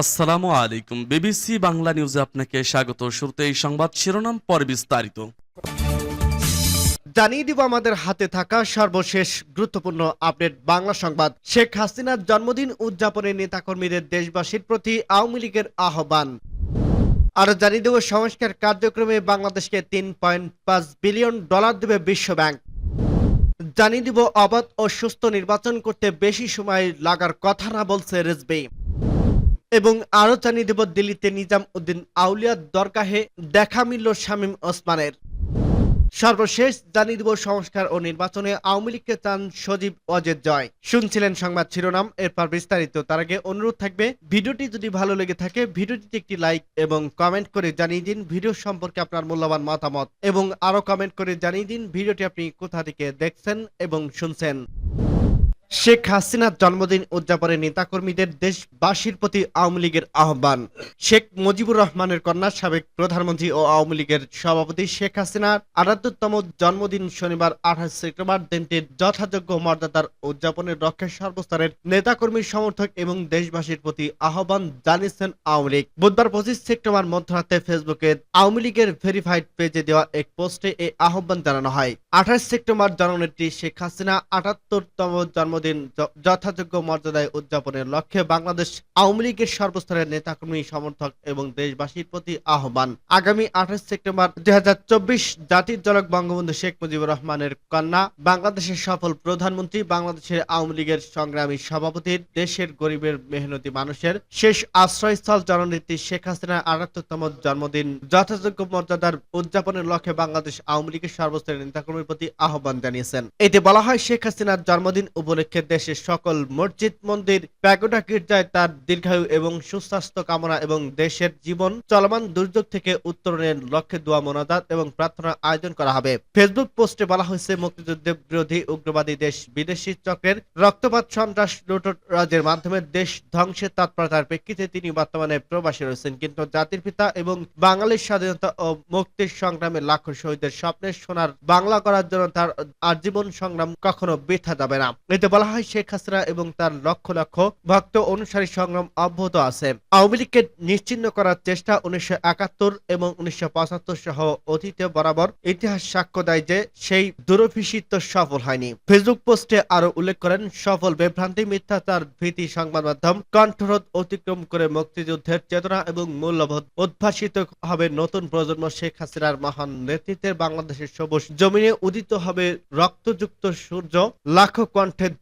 আসসালামু আলাইকুম। বিবিসি বাংলা নিউজে আপনাকে স্বাগত। শুরুতে এই সংবাদ শিরোনাম, পরে বিস্তারিত। জানিয়ে দিব আমাদের হাতে থাকা সর্বশেষ গুরুত্বপূর্ণ আপডেট বাংলা সংবাদ। শেখ হাসিনার জন্মদিন উদযাপনে নেতাকর্মীদের দেশবাসীর প্রতি আওয়ামী লীগের আহ্বান। আরও জানিয়ে দেব, সংস্কার কার্যক্রমে বাংলাদেশকে তিন পয়েন্ট পাঁচ বিলিয়ন ডলার দেবে বিশ্ব ব্যাংক জানিয়ে দিব, অবাধ ও সুস্থ নির্বাচন করতে বেশি সময় লাগার কথা না বলছে রেজবি এবং আরও জানিয়ে দেব দিল্লিতে নিজাম উদ্দিন আউলিয়া দরগাহে দেখা মিলল শামীম ওসমানের। সর্বশেষ জানিয়ে দিব সংস্কার ও নির্বাচনে আওয়ামী লীগকে চান সজীব অজের জয়। শুনছিলেন সংবাদ শিরোনাম, এরপর বিস্তারিত। তার আগে অনুরোধ থাকবে, ভিডিওটি যদি ভালো লেগে থাকে, ভিডিওটিতে একটি লাইক এবং কমেন্ট করে জানিয়ে দিন ভিডিও সম্পর্কে আপনার মূল্যবান মতামত এবং আরও কমেন্ট করে জানিয়ে দিন ভিডিওটি আপনি কোথা থেকে দেখছেন এবং শুনছেন। শেখ হাসিনার জন্মদিন উদযাপনে নেতাকর্মীদের দেশবাসীর প্রতি আওয়ামী লীগের আহ্বান। শেখ মুজিবুর রহমানের কন্যা সাবেক প্রধানমন্ত্রী ও আওয়ামী লীগের সভাপতি শেখ হাসিনার আটাত্তরতম জন্মদিন শনিবার আঠাশ সেপ্টেম্বর দিনটির যথাযোগ্য মর্যাদার উদযাপনের লক্ষ্যে সর্বস্তরের নেতাকর্মী, সমর্থক এবং দেশবাসীর প্রতি আহ্বান জানিয়েছেন আওয়ামী লীগ। বুধবার পঁচিশ সেপ্টেম্বর মধ্যরাতে ফেসবুকে আওয়ামী লীগের ভেরিফাইড পেজে দেওয়া এক পোস্টে এই আহ্বান জানানো হয়। আঠাশ সেপ্টেম্বর জননেত্রী শেখ হাসিনা আটাত্তরতম জন্মদিন যথাযোগ্য মর্যাদায় উদযাপনের লক্ষ্যে বাংলাদেশ আওয়ামী লীগের সর্বস্তরের নেতাকর্মী, সমর্থক এবং দেশবাসীর প্রতি আহ্বান। আগামী আঠাশ সেপ্টেম্বর দুই জাতির জনক বঙ্গবন্ধু শেখ মুজিবুর রহমানের কন্যা, বাংলাদেশের সফল প্রধানমন্ত্রী, বাংলাদেশের আওয়ামী লীগের সংগ্রামী সভাপতির দেশের গরিবের মেহনতি মানুষের শেষ আশ্রয়স্থল জননেত্রী শেখ হাসিনার আটাত্তরতম জন্মদিন। যথাযোগ্য মর্যাদার উদযাপনের লক্ষ্যে বাংলাদেশ আওয়ামী লীগের সর্বস্তরের নেতাকর্মীর প্রতি আহ্বান জানিয়েছেন। এতে বলা হয়, শেখ হাসিনার জন্মদিন উপলক্ষে দেশের সকল মসজিদ, মন্দির, প্যাগোডা গির্জায় তার দীর্ঘায়ু এবং সুস্বাস্থ্য কামনা এবং দেশের জীবন চলমান দুর্যোগ থেকে উত্তরণের লক্ষ্যে দোয়া, মোনাজাত এবং প্রার্থনা আয়োজন করা হবে। ফেসবুক পোস্টে বলা হয়েছে মুক্তিযুদ্ধের বিরোধী উগ্রবাদী দেশ বিদেশি চক্রের রক্তপাত সন্ত্রাস লুটত রাজের মাধ্যমে দেশ ধ্বংসের তৎপরতার প্রেক্ষিতে তিনি বর্তমানে প্রবাসী রয়েছেন। কিন্তু জাতির পিতা এবং বাঙালির স্বাধীনতা ও মুক্তির সংগ্রামে লাখো শহীদের স্বপ্নের সোনার বাংলা করার জন্য তার আজীবন সংগ্রাম কখনো বৃথা যাবে না। এতে বলা হয় শেখ হাসিনা এবং তার লক্ষ লক্ষ ভক্ত অনুসারী সংগ্রাম অব্যাহত আছে। আওয়ামী লীগকে নিশ্চিন্ন করার চেষ্টা উনিশশো একাত্তর এবং উনিশশো পঁচাত্তর সহ অতীতে বরাবর ইতিহাস সাক্ষ্য দেয় যে সেই দূরভিষিত সফল হয়নি। ফেসবুক পোস্টে আরও উল্লেখ করেন, সফল বিভ্রান্তি মিথ্যাচার ভীতি সংবাদ মাধ্যম কণ্ঠরোধ অতিক্রম করে মুক্তিযুদ্ধের চেতনা এবং মূল্যবোধ উদ্ভাসিত হবে নতুন প্রজন্ম শেখ হাসিনার মহান নেতৃত্বের বাংলাদেশের সবুজ জমিনে উদিত হবে রক্তযুক্ত সূর্য, লাখো কণ্ঠের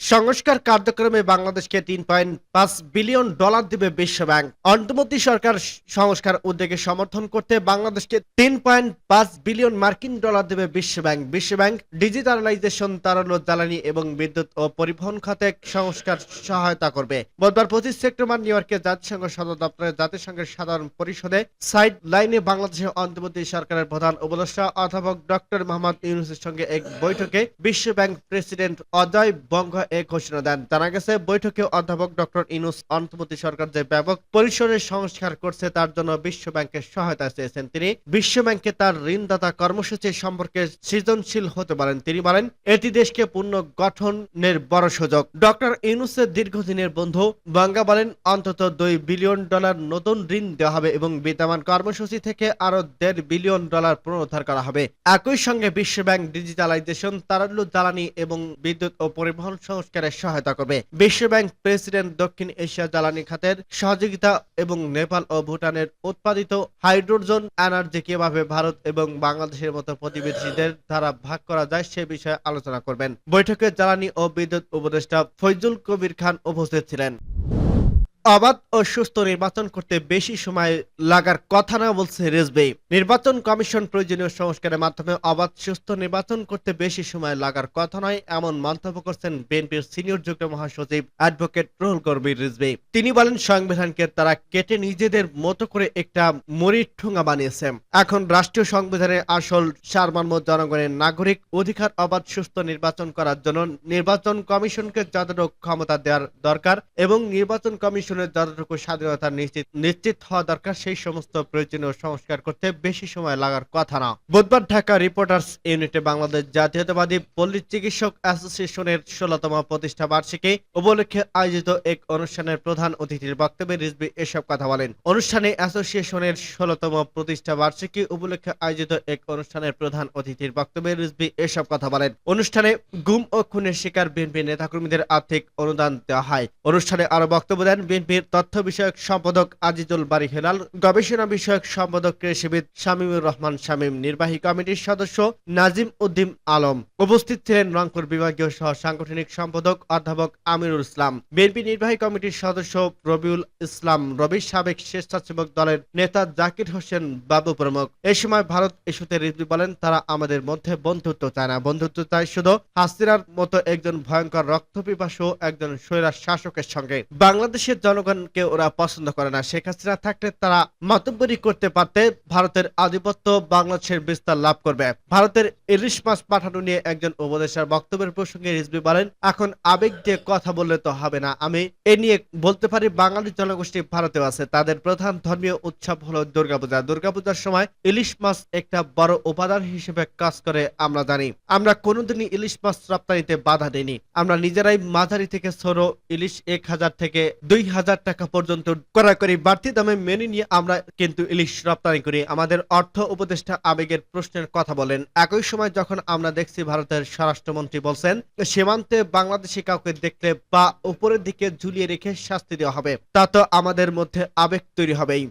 সংস্কার কার্যক্রমে বাংলাদেশকে তিন পয়েন্ট পাঁচ বিলিয়ন ডলার দিবে বিশ্ব ব্যাংক। অন্তর্বর্তী সরকার সংস্কার উদ্যোগে সমর্থন করতে বাংলাদেশকে তিন পয়েন্ট পাঁচ বিলিয়ন মার্কিন ডলার দেবে বিশ্ব ব্যাংক। বিশ্ব ব্যাংক ডিজিটালাইজেশন তারালো জ্বালানি এবং বিদ্যুৎ ও পরিবহন খাতে সংস্কার সহায়তা করবে। বুধবার পঁচিশ সেপ্টেম্বর নিউ ইয়র্কে জাতিসংঘ সদর দপ্তরে জাতিসংঘের সাধারণ পরিষদে সাইড লাইনে বাংলাদেশের অন্তর্বর্তী সরকারের প্রধান উপদেষ্টা অধ্যাপক ডক্টর মোহাম্মদ ইউনুসের সঙ্গে এক বৈঠকে বিশ্ব ব্যাংক প্রেসিডেন্ট অজয় বঙ্গ এ ঘোষণা দেন। জানা গেছে, বৈঠকে অধ্যাপক ডক্টর ইনুস সরকার যে ব্যাপক পরিসরের সংস্কার করছে, তার জন্য বিশ্ব ব্যাংকের সহায়তা চেয়েছেন তিনি। বিশ্ব ব্যাংকে তার ঋণদাতা কর্মসূচি সম্পর্কে সৃজনশীল হতে পারেন, তিনি বলেন, এটি দেশকে পূর্ণ গঠনের বড় সুযোগ। ডক্টর দীর্ঘদিনের বন্ধু বাঙ্গা বলেন, অন্তত দুই বিলিয়ন ডলার নতুন ঋণ দেওয়া হবে এবং বিদ্যমান কর্মসূচি থেকে আরও দেড় বিলিয়ন ডলার পুনরুদ্ধার করা হবে। একই সঙ্গে বিশ্ব ব্যাংক ডিজিটালাইজেশন তারাল্লু জ্বালানি এবং বিদ্যুৎ ও পরিবহন সংস্কারে সহায়তা করবে। বিশ্বব্যাংক প্রেসিডেন্ট দক্ষিণ এশিয়া জ্বালানি খাতের সহযোগিতা এবং নেপাল ও ভুটানের উৎপাদিত হাইড্রোজেন এনার্জি কীভাবে ভারত এবং বাংলাদেশের মতো প্রতিবেশীদের দ্বারা ভাগ করা যায় সে বিষয়ে আলোচনা করবেন। বৈঠকে জ্বালানি ও বিদ্যুৎ উপদেষ্টা ফৈজুল কবির খান উপস্থিত ছিলেন। অবাধ ও সুস্থ নির্বাচন করতে বেশি সময় লাগার কথা না বলছে রেজবে নির্বাচন কমিশন প্রয়োজনীয় সংস্কারের মাধ্যমে অবাধ সুস্থ নির্বাচন করতে বেশি সময় লাগার কথা নয়, এমন মন্তব্য করছেন বিএনপির সিনিয়র যুগ্ম মহাসচিব অ্যাডভোকেট রুহুল কবির রিজভী তিনি বলেন, সংবিধানকে তারা কেটে নিজেদের মতো করে একটা মরির ঠোঙা বানিয়েছে। এখন রাষ্ট্রীয় সংবিধানের আসল সারমর্ম জনগণের নাগরিক অধিকার অবাধ সুস্থ নির্বাচন করার জন্য নির্বাচন কমিশনকে যতটুকু ক্ষমতা দেওয়ার দরকার এবং নির্বাচন কমিশন প্রশাসনের যতটুকু স্বাধীনতা নিশ্চিত নিশ্চিত হওয়া দরকার, সেই সমস্ত প্রয়োজনীয় সংস্কার করতে বেশি সময় লাগার কথা না। বুধবার ঢাকা রিপোর্টার্স ইউনিটে বাংলাদেশ জাতীয়তাবাদী পল্লী চিকিৎসক অ্যাসোসিয়েশনের ষোলতম প্রতিষ্ঠা বার্ষিকী উপলক্ষে আয়োজিত এক অনুষ্ঠানের প্রধান অতিথির বক্তব্যে রিজবি এসব কথা বলেন। অনুষ্ঠানে অ্যাসোসিয়েশনের ষোলতম প্রতিষ্ঠা বার্ষিকী উপলক্ষে আয়োজিত এক অনুষ্ঠানের প্রধান অতিথির বক্তব্যে রিজবি এসব কথা বলেন। অনুষ্ঠানে গুম ও খুনের শিকার বিএনপি নেতাকর্মীদের আর্থিক অনুদান দেওয়া হয়। অনুষ্ঠানে আরও বক্তব্য দেন বিএনপির তথ্য বিষয়ক সম্পাদক আজিজুল বারি হেলাল, গবেষণা বিষয়ক সম্পাদক কৃষিবিদ শামীমুর রহমান শামীম, নির্বাহী কমিটির সদস্য নাজিম উদ্দিন আলম। উপস্থিত ছিলেন রংপুর বিভাগীয় সহ সাংগঠনিক সম্পাদক অধ্যাপক আমিরুল ইসলাম। বিএনপি নির্বাহী কমিটির সদস্য রবিউল ইসলাম রবি সাবেক স্বেচ্ছাসেবক দলের নেতা জাকির হোসেন বাবু প্রমুখ। এ সময় ভারত ইস্যুতে রিজভি বলেন, তারা আমাদের মধ্যে বন্ধুত্ব চায় না। বন্ধুত্ব চায় শুধু হাসিনার মতো একজন ভয়ঙ্কর রক্তপিপাসু, একজন স্বৈরাজ শাসকের সঙ্গে। বাংলাদেশের জনগণকে ওরা পছন্দ করে না। শেখ হাসিনা থাকলে তারা মাতব্বরি করতে পারতে, ভারতের আধিপত্য বাংলাদেশের বিস্তার লাভ করবে। ভারতের ইলিশ মাছ পাঠানো নিয়ে একজন উপদেষ্টার বক্তব্যের প্রসঙ্গে রিজভি বলেন, এখন আবেগ দিয়ে কথা বললে তো হবে না। আমি এ নিয়ে বলতে পারি, বাঙালি জনগোষ্ঠী ভারতেও আছে। তাদের প্রধান ধর্মীয় উৎসব হলো দুর্গাপূজা। দুর্গাপূজার সময় ইলিশ মাছ একটা বড় উপাদান হিসেবে কাজ করে আমরা জানি। আমরা কোনোদিনই ইলিশ মাছ রপ্তানিতে বাধা দিইনি। আমরা নিজেরাই মাঝারি থেকে ছোট, ইলিশ এক হাজার থেকে দুই হাজার টাকা পর্যন্ত করি বাড়তি দামে মেনে নিয়ে আমরা কিন্তু ইলিশ রপ্তানি করি। আমাদের অর্থ উপদেষ্টা আবেগের প্রশ্নের কথা বলেন। একই সময় যখন আমরা দেখছি ভারতের স্বরাষ্ট্রমন্ত্রী বলছেন, সীমান্তে বাংলাদেশি কাউকে দেখলে বা উপরের দিকে ঝুলিয়ে রেখে শাস্তি দেওয়া হবে। তা তো আমাদের মধ্যে আবেগ তৈরি হবেই।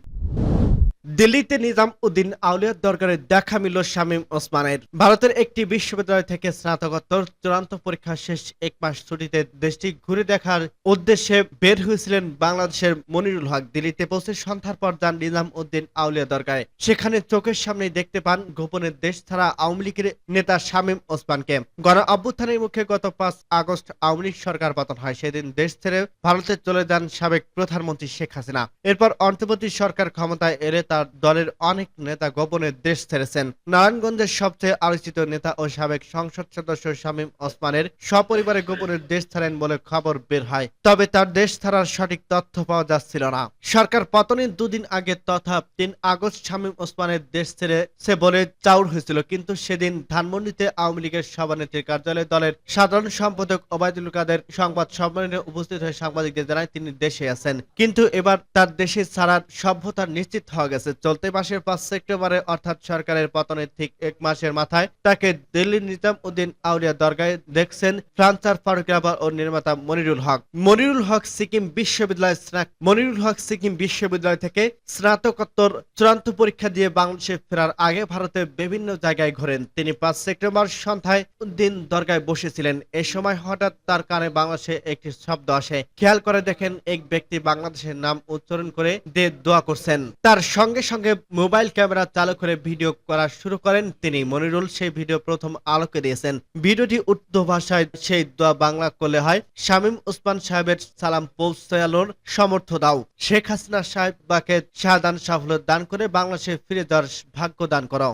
দিল্লিতে নিজাম উদ্দিন আউলিয়ার দরকারে দেখা মিলল শামীম ওসমানের। ভারতের একটি বিশ্ববিদ্যালয় থেকে স্নাতকোত্তর, চূড়ান্ত পরীক্ষা শেষ এক মাস ছুটিতে দেশটি ঘুরে দেখার উদ্দেশ্যে বের হয়েছিলেন বাংলাদেশের মনিরুল হক। দিল্লিতে পৌঁছে সন্ধ্যার পর যান নিজাম উদ্দিন আউলিয়া দরকারে সেখানে চোখের সামনে দেখতে পান গোপনে দেশ ছাড়া আওয়ামী লীগের নেতা শামীম ওসমানকে। গণ অভ্যুত্থানের মুখে গত পাঁচ আগস্ট আওয়ামী লীগ সরকার পতন হয়। সেদিন দেশ ছেড়ে ভারতে চলে যান সাবেক প্রধানমন্ত্রী শেখ হাসিনা। এরপর অন্তর্বর্তী সরকার ক্ষমতায় এলে তার দলের অনেক নেতা গোপনে দেশ ছেড়েছেন। নারায়ণগঞ্জের সবচেয়ে আলোচিত নেতা ও সাবেক সংসদ সদস্য শামীম ওসমানের সপরিবারে গোপনে দেশ ছাড়েন বলে খবর বের হয়। তবে তার দেশ ছাড়ার সঠিক তথ্য পাওয়া যাচ্ছিল না। সরকার পতনের দুদিন আগে তথা তিন আগস্ট শামীম ওসমানের দেশ ছেড়ে সে বলে চাউর হয়েছিল। কিন্তু সেদিন ধানমন্ডিতে আওয়ামী লীগের সভানেত্রীর কার্যালয়ে দলের সাধারণ সম্পাদক ওবায়দুল কাদের সংবাদ সম্মেলনে উপস্থিত হয়ে সাংবাদিকদের জানায় তিনি দেশে আছেন। কিন্তু এবার তার দেশে ছাড়ার সভ্যতা নিশ্চিত হওয়া গেছে। চলতি মাসের পাঁচ সেপ্টেম্বরে অর্থাৎ সরকারের পতনের ঠিক এক মাসের মাথায় তাকে দিল্লির নিজাম উদ্দিন আউলিয়া দরগায় দেখছেন ফ্রান্সার ফারুক রাবার ও নির্মাতা মনিরুল হক। মনিরুল হক সিকিম বিশ্ববিদ্যালয় স্নাক মনিরুল হক সিকিম বিশ্ববিদ্যালয় থেকে স্নাতকোত্তর, চূড়ান্ত পরীক্ষা দিয়ে বাংলাদেশে ফেরার আগে ভারতের বিভিন্ন জায়গায় ঘোরেন। তিনি পাঁচ সেপ্টেম্বর সন্ধ্যায় উদ্দিন দরগায় বসেছিলেন। এ সময় হঠাৎ তার কানে বাংলাদেশে একটি শব্দ আসে। খেয়াল করে দেখেন, এক ব্যক্তি বাংলাদেশের নাম উচ্চারণ করে দে দোয়া করছেন। তার সঙ্গে সঙ্গে সঙ্গে মোবাইল ক্যামেরা চালু করে ভিডিও করা শুরু করেন তিনি। মনিরুল সেই ভিডিও প্রথম আলোকে দিয়েছেন। ভিডিওটি উর্দু ভাষায় সেই দোয়া বাংলা করলে হয়। শামীম উসমান সাহেবের সালাম পৌঁছালোর সমর্থ দাও। শেখ হাসিনা সাহেব বাকে শাহদান সাফল্য দান করে বাংলাদেশে ফিরে যাওয়ার ভাগ্য দান করো।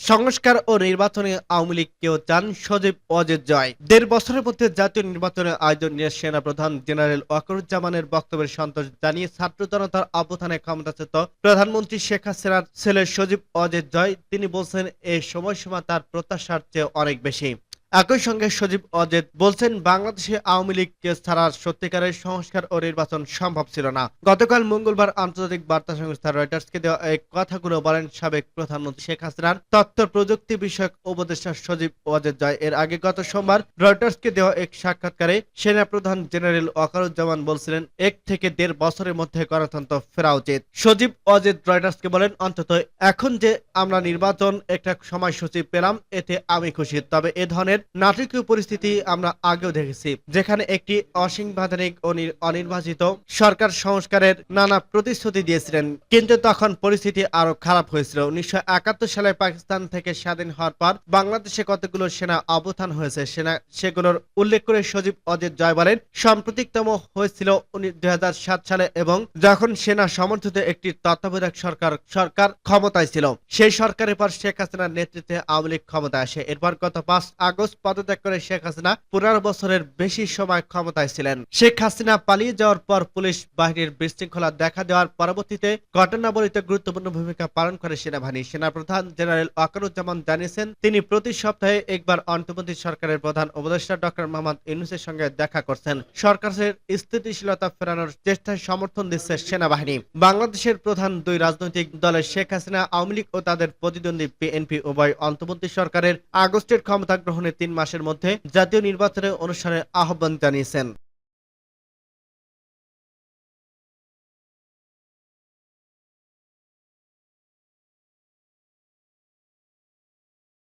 সংস্কার ও নির্বাচনে আওয়ামী লীগ কেউ চান সজীব অজিত জয়। দেড় বছরের মধ্যে জাতীয় নির্বাচনের আয়োজন নিয়ে সেনা প্রধান জেনারেল ওয়াকরুজ্জামানের বক্তব্যের সন্তোষ জানিয়ে ছাত্র জনতার আবধানে ক্ষমতাচ্যুত প্রধানমন্ত্রী শেখ হাসিনার ছেলে সজীব অজিত জয়, তিনি বলছেন এই সময়সীমা তার প্রত্যাশার চেয়ে অনেক বেশি। একই সঙ্গে সজীব অজেদ বলছেন, বাংলাদেশে আওয়ামী লীগকে ছাড়া সত্যিকারের সংস্কার ও নির্বাচন সম্ভব ছিল না। গতকাল মঙ্গলবার আন্তর্জাতিক বার্তা সংস্থা রয়টার্সকে দেওয়া এই কথাগুলো বলেন সাবেক প্রধানমন্ত্রী শেখ হাসিনার। তথ্য প্রযুক্তি বিষয়ক উপদেষ্টা সজীব ওয়াজেদ জয় এর আগে গত সোমবার রয়টার্সকে দেওয়া এক সাক্ষাৎকারে সেনা প্রধান জেনারেল ওয়াকারুজ্জামান বলছিলেন, এক থেকে দেড় বছরের মধ্যে গণতন্ত্র ফেরা উচিত। সজীব অজিত রয়টার্সকে বলেন, অন্তত এখন যে আমরা নির্বাচন একটা সময়সূচি পেলাম, এতে আমি খুশি। তবে এ ধরনের নাটকীয় পরিস্থিতি আমরা আগেও দেখেছি, যেখানে একটি অসাংবিধানিক ও অনির্বাচিত সরকার সংস্কারের নানা প্রতিশ্রুতি দিয়েছিলেন। কিন্তু তখন পরিস্থিতি আরও খারাপ হয়েছিল। উনিশশো একাত্তর সালে পাকিস্তান থেকে স্বাধীন হওয়ার পর বাংলাদেশে কতগুলো সেনা অবস্থান হয়েছে, সেনা সেগুলোর উল্লেখ করে সজীব অজিত জয় বলেন, সাম্প্রতিকতম হয়েছিল দুই হাজার সাত সালে এবং যখন সেনা সমর্থিত একটি তত্ত্বাবধায়ক সরকার সরকার ক্ষমতায় ছিল, সেই সরকারের পর শেখ হাসিনার নেতৃত্বে আওয়ামী লীগ ক্ষমতায় আসে। এরপর গত পাঁচ আগস্ট পোস্ট পদত্যাগ করে শেখ হাসিনা পনেরো বছরের বেশি সময় ক্ষমতায় ছিলেন। শেখ হাসিনা পালিয়ে যাওয়ার পর পুলিশ বাহিনীর বিশৃঙ্খলা দেখা দেওয়ার পরবর্তীতে ঘটনাবলিতে গুরুত্বপূর্ণ ভূমিকা পালন করে সেনাবাহিনী। সেনাপ্রধান জেনারেল ওয়াকারুজ্জামান জানিয়েছেন, তিনি প্রতি সপ্তাহে একবার অন্তর্বর্তী সরকারের প্রধান উপদেষ্টা ডক্টর মোহাম্মদ ইউনুসের সঙ্গে দেখা করছেন। সরকারের স্থিতিশীলতা ফেরানোর চেষ্টায় সমর্থন দিচ্ছে সেনাবাহিনী। বাংলাদেশের প্রধান দুই রাজনৈতিক দলের শেখ হাসিনা, আওয়ামী লীগ ও তাদের প্রতিদ্বন্দ্বী বিএনপি উভয় অন্তর্বর্তী সরকারের আগস্টের ক্ষমতা গ্রহণের তিন মাসের মধ্যে জাতীয় নির্বাচনের অনুষ্ঠানের আহ্বান জানিয়েছেন।